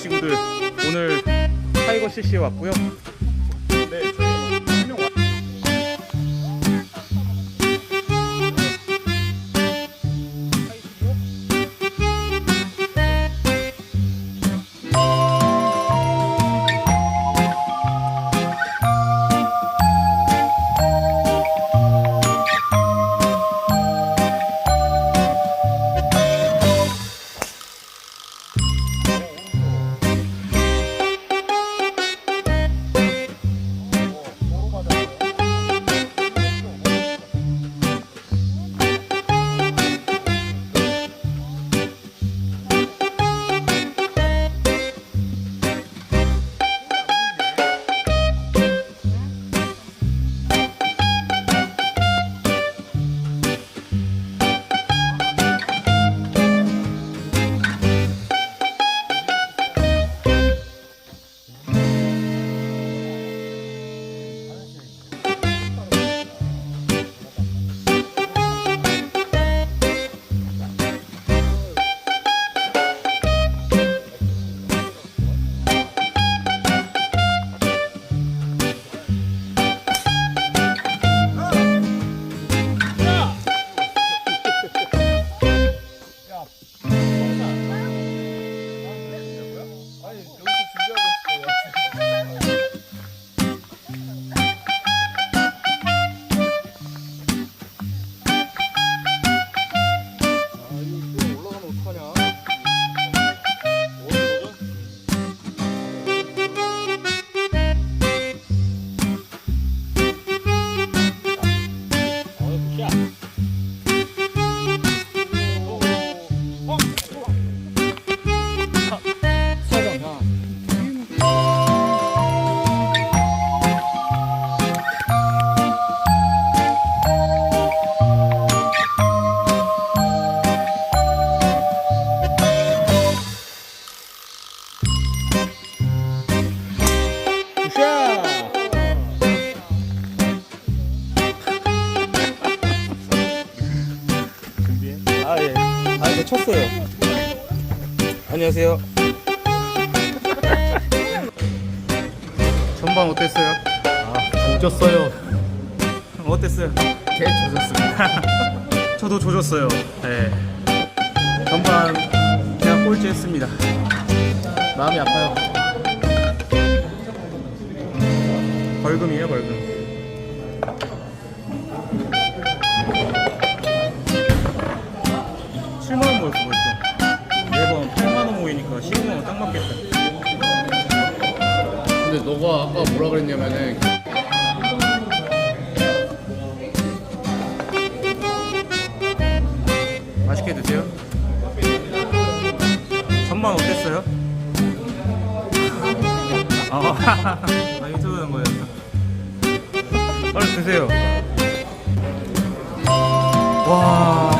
친구들 오늘 타이거 CC에 왔고요. 네, 쳤어요. 안녕하세요. 전방 어땠어요? 아, 조졌어요. 어땠어요? 개 조졌습니다. 저도 조졌어요. 네. 전반 그냥 꼴찌했습니다. 마음이 아파요. 벌금이에요 벌금. 칠만원 모였어 벌써. 매번 8만 원 모이니까 15만 원 딱 맞겠다. 근데 너가 아까 뭐라 그랬냐면은 맛있게 드세요. 전만 어땠어요? 아, 아 유튜브 하는 거예요. 빨리 드세요. 와, 야,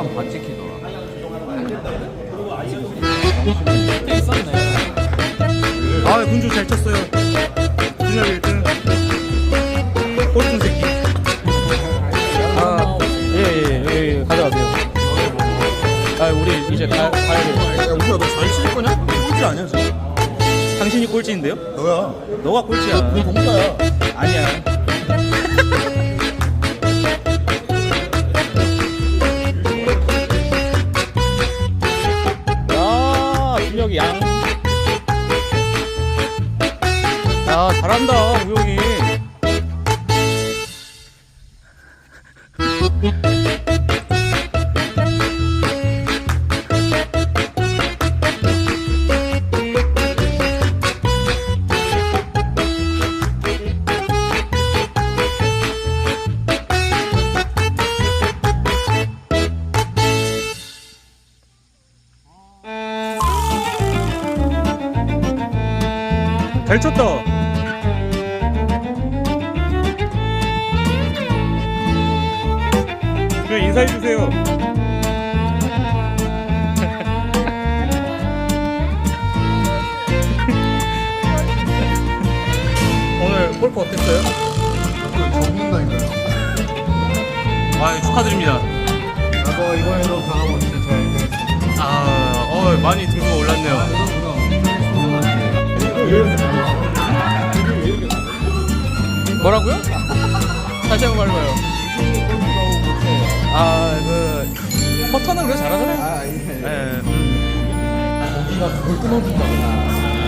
시간 반 찍히더라. 아, 군주 잘 쳤어요. 준혁 1등. 꼴등 새끼. 아, 예, 예, 예, 예, 가져가세요. 아, 우리 이제 가, 가야 돼. 야, 우리야, 너잘 칠 거냐? 꼴찌 아니야, 지금? 당신이 꼴찌인데요? 너야. 너가 꼴찌야. 너 동자야. 아니야. 야, 잘한다 우영이. 잘 쳤다. 그냥 인사해 주세요. 오늘 골프 어땠어요? 접는다니까요. 아 축하드립니다. 나도 이번에도 강하고 진짜 잘 됐어. 아, 어 많이 등수가 올랐네요. 뭐라고요? 다시 한번 말해봐요. 아, 그 퍼터는 그래 잘하잖아요. 아, 예. 예. 음. 거기가 그걸 끊어준다구나.